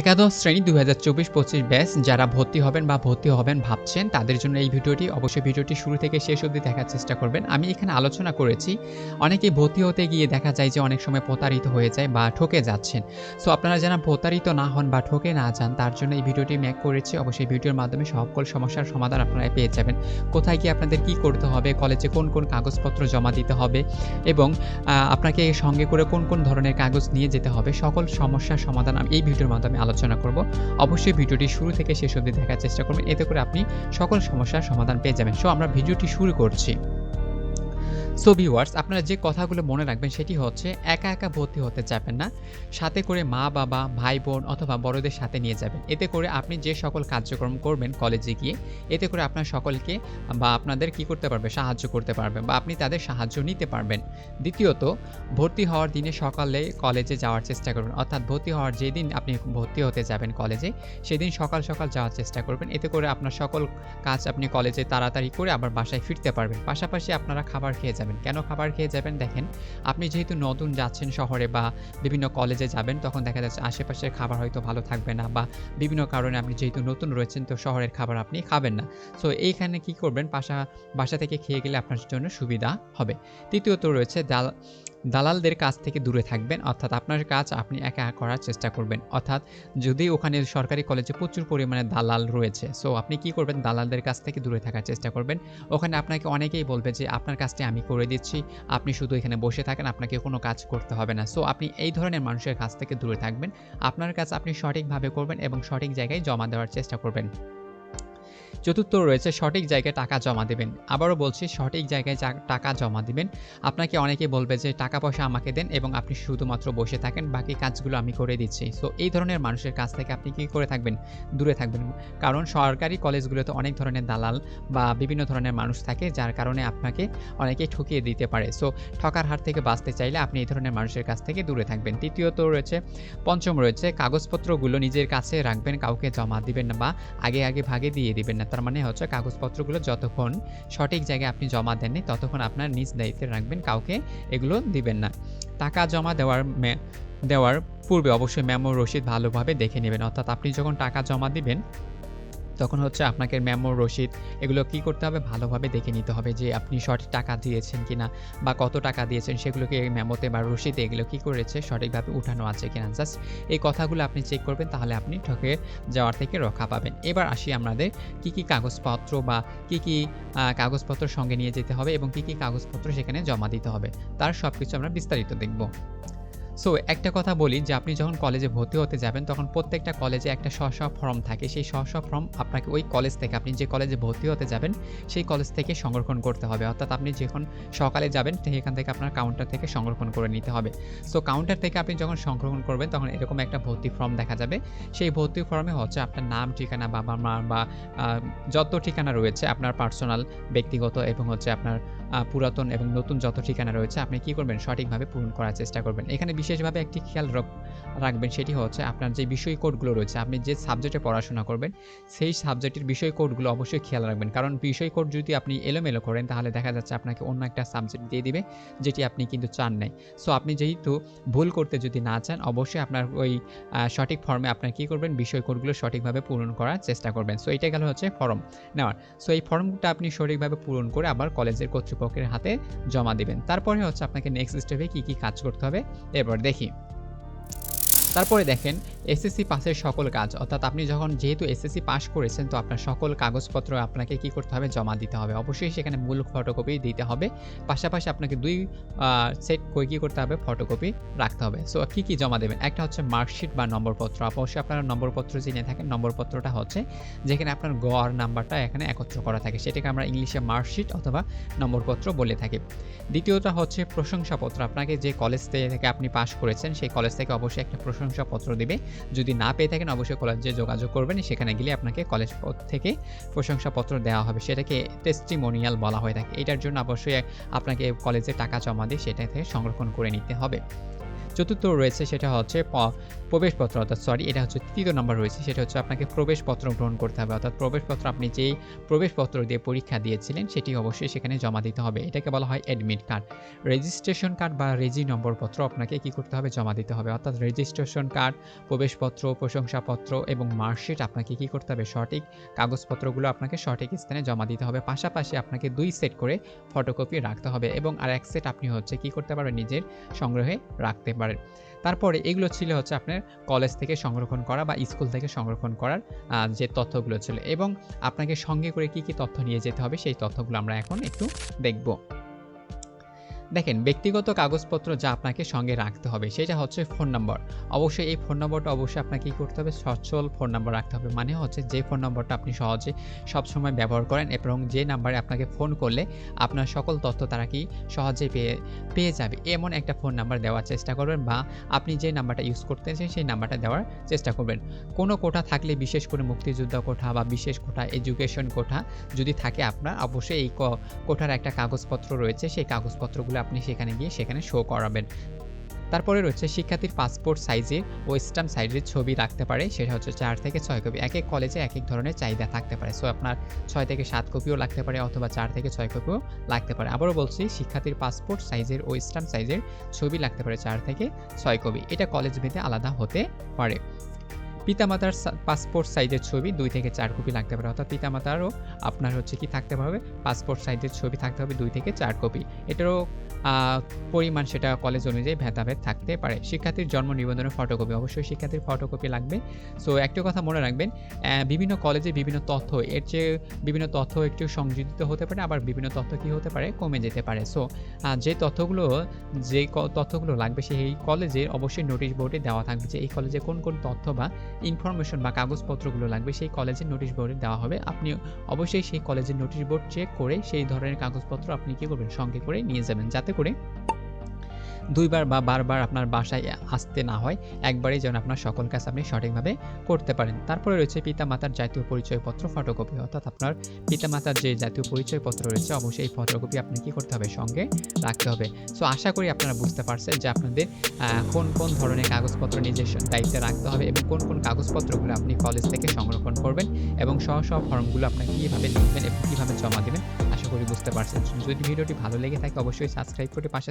একাদশ শ্রেণি দুই হাজার চব্বিশ পঁচিশ ব্যাচ, যারা ভর্তি হবেন বা ভর্তি হবেন ভাবছেন, তাদের জন্য এই ভিডিওটি অবশ্যই ভিডিওটি শুরু থেকে শেষ অবধি দেখার চেষ্টা করবেন। আমি এখানে আলোচনা করেছি, অনেকেই ভর্তি হতে গিয়ে দেখা যায় যে অনেক সময় প্রতারিত হয়ে যায় বা ঠকে যাচ্ছেন। সো আপনারা যেন প্রতারিত না হন বা ঠকে না যান, তার জন্য এই ভিডিওটি ম্যাক করেছি। অবশ্যই ভিডিওর মাধ্যমে সকল সমস্যার সমাধান আপনারা পেয়ে যাবেন। কোথায় গিয়ে আপনাদের কি করতে হবে, কলেজে কোন কোন কাগজপত্র জমা দিতে হবে এবং আপনাকে সঙ্গে করে কোন কোন ধরনের কাগজ নিয়ে যেতে হবে, সকল সমস্যার সমাধান আমি এই ভিডিওর মাধ্যমে আলোচনা করব। অবশ্যই ভিডিওটি শুরু থেকে শেষ অবধি দেখার চেষ্টা করবেন। এতে করে আপনি সকল সমস্যার সমাধান পেয়ে যাবেন। সো আমরা ভিডিওটি শুরু করছি। সো ভিউয়ার্স আপনারা যে কথাগুলো মনে রাখবেন সেটি হচ্ছে, একা একা ভর্তি হতে যাবেন না। সাথে করে মা, বাবা, ভাই, বোন অথবা বড়দের সাথে নিয়ে যাবেন। এতে করে আপনি যে সকল কার্যক্রম করবেন কলেজে গিয়ে, এতে করে আপনার সকলকে বা আপনাদের কি করতে পারবে, সাহায্য করতে পারবে বা আপনি তাদের সাহায্য নিতে পারবেন। দ্বিতীয়ত, ভর্তি হওয়ার দিনে সকালে কলেজে যাওয়ার চেষ্টা করবেন। অর্থাৎ ভর্তি হওয়ার যেদিন আপনি ভর্তি হতে যাবেন কলেজে, সেদিন সকাল সকাল যাওয়ার চেষ্টা করবেন। এতে করে আপনার সকল কাজ আপনি কলেজে তাড়াতাড়ি করে আবার বাসায় ফিরতে পারবেন। পাশাপাশি আপনারা খাবার খেয়ে যাবেন। কেন খাবার খেয়ে যাবেন? দেখেন, আপনি যেহেতু নতুন যাচ্ছেন শহরে বা বিভিন্ন কলেজে যাবেন, তখন দেখা যাচ্ছে আশেপাশের খাবার হয়তো ভালো থাকবে না বা বিভিন্ন কারণে আপনি যেহেতু নতুন রয়েছেন, তো শহরের খাবার আপনি খাবেন না। সো এইখানে কি করবেন? বাসা বাসা থেকে খেয়ে গেলে আপনার জন্য সুবিধা হবে। তৃতীয়ত রয়েছে, দাল দালালদের কাছ থেকে দূরে থাকবেন, অর্থাৎ আপনার কাজ আপনি একা করার চেষ্টা করবেন। অর্থাৎ যদি ওখানে সরকারি কলেজে প্রচুর পরিমাণে দালাল রয়েছে সো আপনি কি করবেন? দালালদের কাছ থেকে দূরে থাকার চেষ্টা করবেন। ওখানে আপনাকে অনেকেই বলবে যে, আপনার কাজটি আমি করে দিচ্ছি, আপনি শুধু এখানে বসে থাকেন, আপনাকে কোনো কাজ করতে হবে না। সো আপনি এই ধরনের মানুষের কাছ থেকে দূরে থাকবেন। আপনার কাজ আপনি সঠিকভাবে করবেন এবং সঠিক জায়গায় জমা দেওয়ার চেষ্টা করবেন। চতুর্থ রয়েছে, সঠিক জায়গায় টাকা জমা দেবেন। আবারও বলছি, সঠিক জায়গায় টাকা জমা দিবেন। আপনাকে অনেকে বলবে যে, টাকা পয়সা আমাকে দেন এবং আপনি শুধুমাত্র বসে থাকেন, বাকি কাজগুলো আমি করে দিচ্ছি। সো এই ধরনের মানুষের কাছ থেকে আপনি কি করে থাকবেন? দূরে থাকবেন। কারণ সরকারি কলেজগুলোতে অনেক ধরনের দালাল বা বিভিন্ন ধরনের মানুষ থাকে, যার কারণে আপনাকে অনেকে ঠকিয়ে দিতে পারে। সো ঠকার হার থেকে বাঁচতে চাইলে আপনি এই ধরনের মানুষের কাছ থেকে দূরে থাকবেন। তৃতীয়ত রয়েছে, পঞ্চম রয়েছে, কাগজপত্রগুলো নিজের কাছে রাখবেন, কাউকে জমা দিবেন না বা আগে আগে ভাগে দিয়ে দিবেন না। তার মানে হচ্ছে কাগজপত্রগুলো যতক্ষণ সঠিক জায়গায় আপনি জমা দেননি, ততক্ষণ আপনার নিজ দায়িত্বে রাখবেন, কাউকে এগুলো দিবেন না। টাকা জমা দেওয়ার দেওয়ার পূর্বে অবশ্যই মেমো রশিদ ভালোভাবে দেখে নেবেন। অর্থাৎ আপনি যখন টাকা জমা দিবেন তখন হচ্ছে আপনাকে মেমো, রসিদ এগুলো কি করতে হবে? ভালোভাবে দেখে নিতে হবে যে আপনি সঠিক টাকা দিয়েছেন কিনা বা কত টাকা দিয়েছেন সেগুলোকে এই মেমোতে বা রসিদে এগুলো কি করেছে, সঠিকভাবে উঠানো আছে কিনা। জাস্ট এই কথাগুলো আপনি চেক করবেন, তাহলে আপনি ঠকে যাওয়ার থেকে রক্ষা পাবেন। এবার আসি আমাদের কি কি কাগজপত্র বা কি কি কাগজপত্র সঙ্গে নিয়ে যেতে হবে এবং কি কি কাগজপত্র সেখানে জমা দিতে হবে। তার সব কিছু আমরা বিস্তারিত দেখব। সো একটা কথা বলি যে আপনি যখন কলেজে ভর্তি হতে যাবেন, তখন প্রত্যেকটা কলেজে একটা স্ব ফর্ম থাকে। সেই স্ব স্ব ফর্ম আপনাকে ওই কলেজ থেকে আপনি যে কলেজে ভর্তি হতে যাবেন, সেই কলেজ থেকে সংরক্ষণ করতে হবে। অর্থাৎ আপনি যখন সকালে যাবেন সেখান থেকে আপনার কাউন্টার থেকে সংরক্ষণ করে নিতে হবে। সো কাউন্টার থেকে আপনি যখন সংরক্ষণ করবেন, তখন এরকম একটা ভর্তি ফর্ম দেখা যাবে। সেই ভর্তি ফর্মে হচ্ছে আপনার নাম, ঠিকানা বাবা মা বা যত ঠিকানা রয়েছে, আপনার পার্সোনাল ব্যক্তিগত এবং হচ্ছে আপনার পুরাতন এবং নতুন যত ঠিকানা রয়েছে, আপনি কি করবেন? সঠিকভাবে পূরণ করার চেষ্টা করবেন। এখানে বিশেষভাবে একটি খেয়াল রাখ- রাখবেন, সেটি হচ্ছে আপনার যে বিষয় কোডগুলো রয়েছে, আপনি যে সাবজেক্টে পড়াশোনা করবেন, সেই সাবজেক্টের বিষয় কোডগুলো অবশ্যই খেয়াল রাখবেন। কারণ বিষয় কোড যদি আপনি এলোমেলো করেন, তাহলে দেখা যাচ্ছে আপনাকে অন্য একটা সাবজেক্ট দিয়ে দিবে, যেটি আপনি কিন্তু চান নাই। সো, আপনি যেহেতু ভুল করতে যদি না চান, অবশ্যই আপনার ওই সঠিক ফর্মে আপনার কি করবেন? বিষয় কোডগুলো সঠিকভাবে পূরণ করার চেষ্টা করবেন। সো, এটা গেল হচ্ছে ফর্ম নেওয়ার। সো, এই ফর্মটা আপনি সঠিকভাবে পূরণ করে আবার কলেজের কর্তৃপক্ষের হাতে জমা দিবেন। তারপরে হচ্ছে আপনাকে নেক্সট স্টেপে কী কী কাজ করতে হবে, এরপর দেখি। তারপরে দেখেন এসএসসি পাসের সকল কাজ, অর্থাৎ আপনি যখন যেহেতু এসএসসি পাস করেছেন, তো আপনার সকল কাগজপত্র আপনাকে কি করতে হবে? জমা দিতে হবে। অবশ্যই সেখানে মূল ফটোকপি দিতে হবে। পাশাপাশি আপনাকে দুই সেট কই কী করতে হবে? ফটোকপি রাখতে হবে। সো কী কী জমা দেবেন? একটা হচ্ছে মার্কশিট বা নম্বরপত্র। অবশ্যই আপনারা নম্বরপত্র জেনে থাকেন। নম্বরপত্রটা হচ্ছে যেখানে আপনার গড় নাম্বারটা এখানে একত্র করা থাকে। সেটাকে আমরা ইংলিশে মার্কশিট অথবা নম্বরপত্র বলে থাকি। দ্বিতীয়টা হচ্ছে প্রশংসাপত্র। আপনাকে যে কলেজ থেকে আপনি পাস করেছেন, সেই কলেজ থেকে অবশ্যই একটা প্রশংসাপত্র দেবে। যদি না পেয়ে থাকেন, অবশ্যই কলেজে যোগাযোগ করবেন। সেখানে গেলে আপনাকে কলেজ থেকে প্রশংসাপত্র দেওয়া হবে। সেটাকে টেস্টিমোনিয়াল বলা হয়ে থাকে। এটার জন্য অবশ্যই আপনাকে কলেজে টাকা জমা দিয়ে সেটা থেকে সংরক্ষণ করে নিতে হবে। চতুর্থ রয়েছে, সেটা হচ্ছে প্রবেশপত্র, অর্থাৎ সরি এটা হচ্ছে তৃতীয় নম্বর রয়েছে, সেটা হচ্ছে আপনাকে প্রবেশপত্র গ্রহণ করতে হবে। অর্থাৎ প্রবেশপত্র আপনি যেই প্রবেশপত্র দিয়ে পরীক্ষা দিয়েছিলেন, সেটি অবশ্যই সেখানে জমা দিতে হবে। এটাকে বলা হয় অ্যাডমিট কার্ড রেজিস্ট্রেশন কার্ড বা রেজি নম্বরপত্র আপনাকে কি করতে হবে? জমা দিতে হবে। অর্থাৎ রেজিস্ট্রেশন কার্ড প্রবেশপত্র, প্রশংসাপত্র এবং মার্কশিট আপনাকে কি করতে হবে? সঠিক কাগজপত্রগুলো আপনাকে সঠিক স্থানে জমা দিতে হবে। পাশাপাশি আপনাকে দুই সেট করে ফটোকপি রাখতে হবে এবং আর এক সেট আপনি হচ্ছে কি করতে পারবেন? নিজের সংগ্রহে রাখতে পারেন তারপরে এগুলো ছিল হচ্ছে আপনার কলেজ থেকে সংরক্ষণ করা বা স্কুল থেকে সংরক্ষণ করার যে তথ্যগুলো ছিল। এবং আপনাকে সঙ্গে করে কি কি তথ্য নিয়ে যেতে হবে সেই তথ্যগুলো আমরা এখন একটু দেখব। দেখেন, ব্যক্তিগত কাগজপত্র যা আপনাকে সঙ্গে রাখতে হবে, সেটা হচ্ছে ফোন নম্বর। অবশ্যই এই ফোন নম্বরটা অবশ্যই আপনাকে কী করতে হবে? সচ্ছল ফোন নম্বর রাখতে হবে। মানে হচ্ছে যে ফোন নম্বরটা আপনি সহজে সবসময় ব্যবহার করেন এবং যে নাম্বারে আপনাকে ফোন করলে আপনার সকল তথ্য তারা কি সহজে পেয়ে পেয়ে যাবে। এমন একটা ফোন নাম্বার দেওয়ার চেষ্টা করবেন বা আপনি যে নাম্বারটা ইউজ করতেছেন, সেই নাম্বারটা দেওয়ার চেষ্টা করবেন। কোনো কোঠা থাকলে, বিশেষ করে মুক্তিযোদ্ধা কোঠা বা বিশেষ কোঠা এডুকেশন কোঠা যদি থাকে আপনার, অবশ্যই এই কোঠার একটা কাগজপত্র রয়েছে। সেই কাগজপত্রগুলো আপনি সেখানে গিয়ে সেখানে শো করাবেন। তারপরে রয়েছে শিক্ষার্থীর পাসপোর্ট সাইজে ও স্ট্যাম্প সাইজের ছবি রাখতে পারে। সেটা হচ্ছে চার থেকে ছয় কপি। এক এক কলেজে এক এক ধরনের চাহিদা থাকতে পারে। সো আপনার ছয় থেকে সাত কপিও লাগতে পারে অথবা চার থেকে ছয় কপিও লাগতে পারে। আবারও বলছি, শিক্ষার্থীর পাসপোর্ট সাইজের ও স্ট্যাম্প সাইজের ছবি লাগতে পারে চার থেকে ছয় কপি। এটা কলেজ ভেদে আলাদা হতে পারে। পিতামাতার পাসপোর্ট সাইজের ছবি দুই থেকে চার কপি লাগতে পারে। অর্থাৎ পিতামাতারও আপনার হচ্ছে কি থাকতে হবে? পাসপোর্ট সাইজের ছবি থাকতে হবে দুই থেকে চার কপি। এটারও পরিমাণ সেটা কলেজ অনুযায়ী ভেদাভেদ থাকতে পারে। শিক্ষার্থীর জন্ম নিবন্ধনের ফটোকপি অবশ্যই শিক্ষার্থীর ফটোকপি লাগবে। সো একটা কথা মনে রাখবেন বিভিন্ন কলেজে বিভিন্ন তথ্য, এর চেয়ে বিভিন্ন তথ্য একটু সংযোজিত হতে পারে, আবার বিভিন্ন তথ্য কি হতে পারে, কমে যেতে পারে। সো যে তথ্যগুলো যে তথ্যগুলো লাগবে, সেই কলেজে অবশ্যই নোটিশ বোর্ডে দেওয়া থাকবে যে, এই কলেজে কোন কোন তথ্য বা ইনফরমেশন বা কাগজপত্রগুলো লাগবে, সেই কলেজের নোটিশ বোর্ডে দেওয়া হবে। আপনি অবশ্যই সেই কলেজের নোটিশ বোর্ড চেক করে, সেই ধরনের কাগজপত্র আপনি কী করবেন, সঙ্গে করে নিয়ে যাবেন। যাতে করে। দুইবার বা বারবার আপনার বাসায় আসতে না হয়, একবারেই যেন আপনার সকল কাজ আপনি সঠিকভাবে করতে পারেন। তারপরে রয়েছে পিতামাতার জাতীয় পরিচয়পত্র ফটোকপি অর্থাৎ আপনার পিতামাতার যে জাতীয় পরিচয়পত্র রয়েছে, অবশ্যই এই ফটোকপি আপনি কি করতে হবে? সঙ্গে রাখতে হবে। সো আশা করি আপনারা বুঝতে পারছেন যে আপনাদের কোন কোন ধরনের কাগজপত্র নিজের দায়িত্বে রাখতে হবে এবং কোন কোন কাগজপত্রগুলো আপনি কলেজ থেকে সংরক্ষণ করবেন এবং সহ সহ ফর্মগুলো আপনাকে কীভাবে লিখবেন এবং কীভাবে জমা দেবেন, আশা করি বুঝতে পারছেন। যদি ভিডিওটি ভালো লেগে থাকে, অবশ্যই সাবস্ক্রাইব করে পাশে